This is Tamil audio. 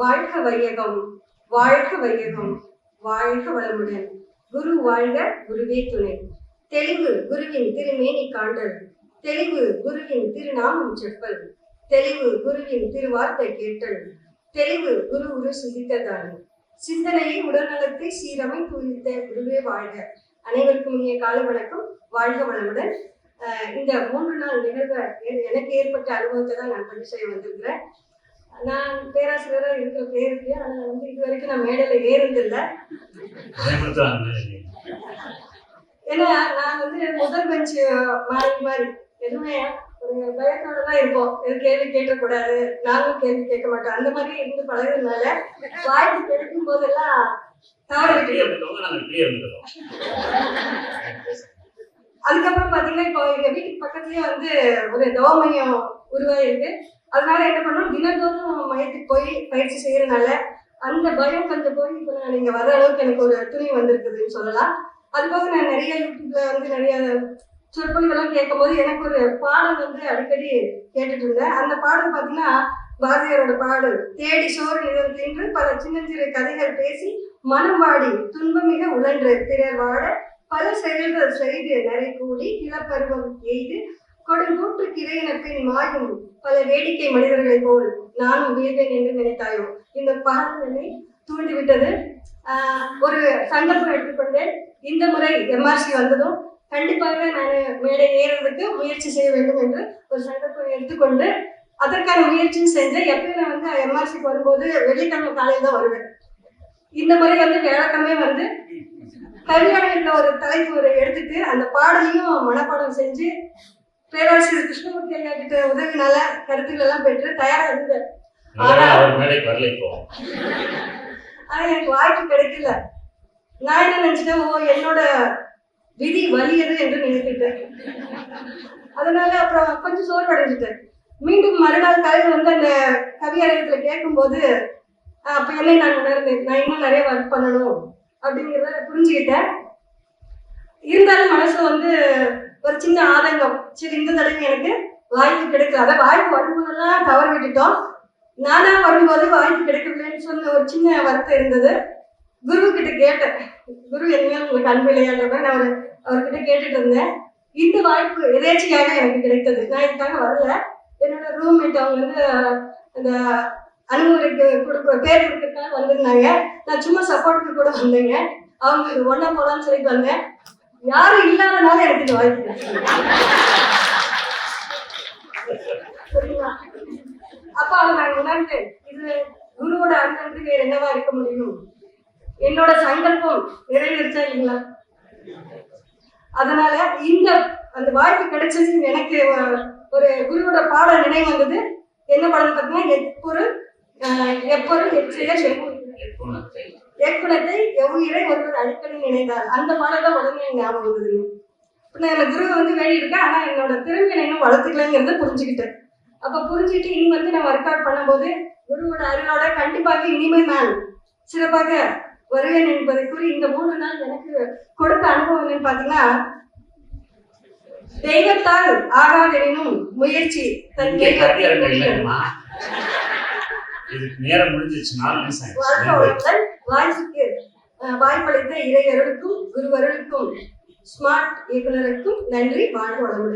வாழ்க வையகம் வாழ்க வையகம் வாழ்க வளமுடன். குரு வாழ்க குருவே துணை. தெளிவு குருவின் திருமேனி காண்டல் தெளிவு குருவின் திருநாமம் செப்பல் தெளிவு குருவின் திருவார்த்தை கேட்டல் தெளிவு குரு உரு சிந்தித்ததால் சிந்தனையை உடல்நலத்தை சீரமை புரிந்த குருவே வாழ்க. அனைவருக்கும் இனிய காலை வணக்கம். வாழ்க வளமுடன். இந்த மூன்று நாள் நிகழ்வை எனக்கு ஏற்பட்ட அனுபவத்தை தான் நான் பதிவு செய்ய வந்திருக்கிறேன். நான் பேராசிரியராக இருக்கு ஆனால் வந்து இது வரைக்கும் நான் மேடையில் ஏறுதில்லை ஏன்னா நான் வந்து முதல் பெஞ்ச் மாறி மாறி. எதுவுமே ஒரு பயத்தோட தான் இருப்போம் கேள்வி கேட்கக்கூடாது. நானும் கேள்வி கேட்க மாட்டோம் அந்த மாதிரி இருந்து பழகுறதுனால வாய்ப்பு கிடைக்கும் போதெல்லாம். அதுக்கப்புறம் பாத்தீங்கன்னா இப்போ எங்க வீட்டுக்கு பக்கத்துலயே வந்து ஒரு தவ மையம் உருவாயிருக்கு. அதனால என்ன பண்ணோம்? தினந்தோறும் மையத்துக்கு போய் பயிற்சி செய்யறதுனால அந்த பயம் கொஞ்சம் போய் இப்போ நான் நீங்க வர அளவுக்கு எனக்கு ஒரு துணி வந்திருக்குதுன்னு சொல்லலாம். அதுபோக நான் நிறைய யூடியூப்ல வந்து நிறைய சொற்பொழிவெல்லாம் கேட்கும் போது எனக்கு ஒரு பாடல் வந்து அடிக்கடி கேட்டுட்டு இருந்தேன். அந்த பாடல் பார்த்தீங்கன்னா பாரதியாரோட பாடல் தேடி சோறு நிலம் தின்று பல சின்னஞ்சிறு கதைகள் பேசி மனம் வாடி துன்பமிக உழன்று பிறர் வாட பல செயல்கள் செய்து நிறை கூடி இளப்பருவம் எய்து கொடுங்கூட்டு கிரையின மாயும் பல வேடிக்கை மனிதர்களைப் போல் நானும் வீழ்வேன் என்று நினைத்தாயோ? இந்த பாடல்களை தூண்டிவிட்டது ஒரு சந்தர்ப்பம் எடுத்துக்கொண்டேன். இந்த முறை எம்ஆர்சி வந்ததும் கண்டிப்பாக நான் மேடை ஏறுவதற்கு முயற்சி செய்ய வேண்டும் என்று ஒரு சந்தர்ப்பம் எடுத்துக்கொண்டு அதற்கான முயற்சியும் செஞ்சேன். எப்பயும் நான் வந்து எம்ஆர்சிக்கு வரும்போது வெள்ளிக்கிழமை காலையில் தான் வருவேன். இந்த முறை வந்து வியாழக்கிழமை வந்து கல்யாணம் என்ற ஒரு தலைப்பு ஒரு எடுத்துட்டு அந்த பாடலையும் மனப்பாடம் செஞ்சு பேராசிரியர் கிருஷ்ணமூர்த்தி ஐயா கிட்ட உதவினால கருத்துக்கள் எல்லாம் பெற்று தயாரா இருந்தேன் ஆனா எனக்கு வாய்ப்பு கிடைக்கல. நான் என்ன நினைச்சிட்டேன்? ஓ என்னோட விதி வலியது என்று நினைத்துட்டேன். அதனால அப்புறம் கொஞ்சம் சோர்வடைஞ்சிட்டேன். மீண்டும் மறுநாள் காலையில் வந்து அந்த கவியரங்கத்துல கேட்கும்போது அப்ப என்னை நான் உணர்ந்தேன். நான் இன்னும் நிறைய ஒர்க் பண்ணணும். அப்படிங்கிறத புரிஞ்சுக்கிட்டேன். இருந்தாலும் மனசு வந்து ஒரு சின்ன ஆதங்கம். சரி இந்த தடவை எனக்கு வாய்ப்பு கிடைக்காத வாய்ப்பு வரும்போதெல்லாம் தவறு விட்டுட்டோம். நானா வரும்போது வாய்ப்பு கிடைக்கவில்லைன்னு சொன்ன ஒரு சின்ன வருத்தம் இருந்தது. குரு கிட்ட கேட்டேன். குரு எதுவுமே உங்களுக்கு அன்பு இல்லையான்றத நான் ஒரு அவர்கிட்ட கேட்டுட்டு இருந்தேன். இந்த வாய்ப்பு எதேச்சியாக எனக்கு கிடைத்தது. நான் இதுக்காக வரல. என்னோட ரூம்மேட் அவங்க வந்து அந்த அனுமதிக்கு கொடுக்க பேர் கொடுக்கறதுக்காக வந்திருந்தாங்க. நான் சும்மா சப்போர்ட்டுக்கு கூட வந்தேங்க. அவங்க ஒன்னா போகலான்னு சொல்லிட்டு வந்தேன். யாரும் இல்லாதனால எனக்கு இந்த வாய்ப்பு அப்ப அதை நான் உணர்ந்தேன். இது குருவோட அர்த்தத்துக்கு வேற என்னவா இருக்க முடியும்? என்னோட சங்கல்பம் நிறைவேறிச்சா இல்லைங்களா? அதனால இந்த அந்த வாய்ப்பு கிடைச்சது எனக்கு ஒரு குருவோட பாட நினைவு வந்தது. என்ன படம் பார்த்தீங்கன்னா எப்பொருள் எப்பொரு எப்பொருள் எச்செயல் ஏற்குணத்தை எவ்வுயிரை ஒருவர் அடிக்கடி நினைந்தார் அந்த பாடல் உடனே ஞாபகம் வந்ததுங்க இப்போ நான் அந்த குருவை வந்து வேண்டி இருக்கேன் ஆனால் என்னோட திறமையை இன்னும் வளர்த்துக்கலங்கிறத புரிஞ்சுக்கிட்டேன். அப்போ புரிஞ்சுக்கிட்டு இனி வந்து நான் ஒர்க் அவுட் பண்ணும்போது குருவோட அருளோட கண்டிப்பாக இனிமேல் நான் சிறப்பாக வருவேன் என்பதை கூறி இந்த மூணு நாள் எனக்கு கொடுத்த அனுபவம் என்னன்னு பார்த்தீங்கன்னா தெய்வத்தால் ஆகாதெனினும் முயற்சி தன் தெய்வத்தை. இதுக்கு நேரம் முடிஞ்சிச்சு நாலு ஆயிடுச்சு. வாய்ப்பளித்த இறையருளுக்கும் குருவர்களுக்கும் ஸ்மார்ட் இயக்குநருக்கும் நன்றி. வாழ்க வளமுடன்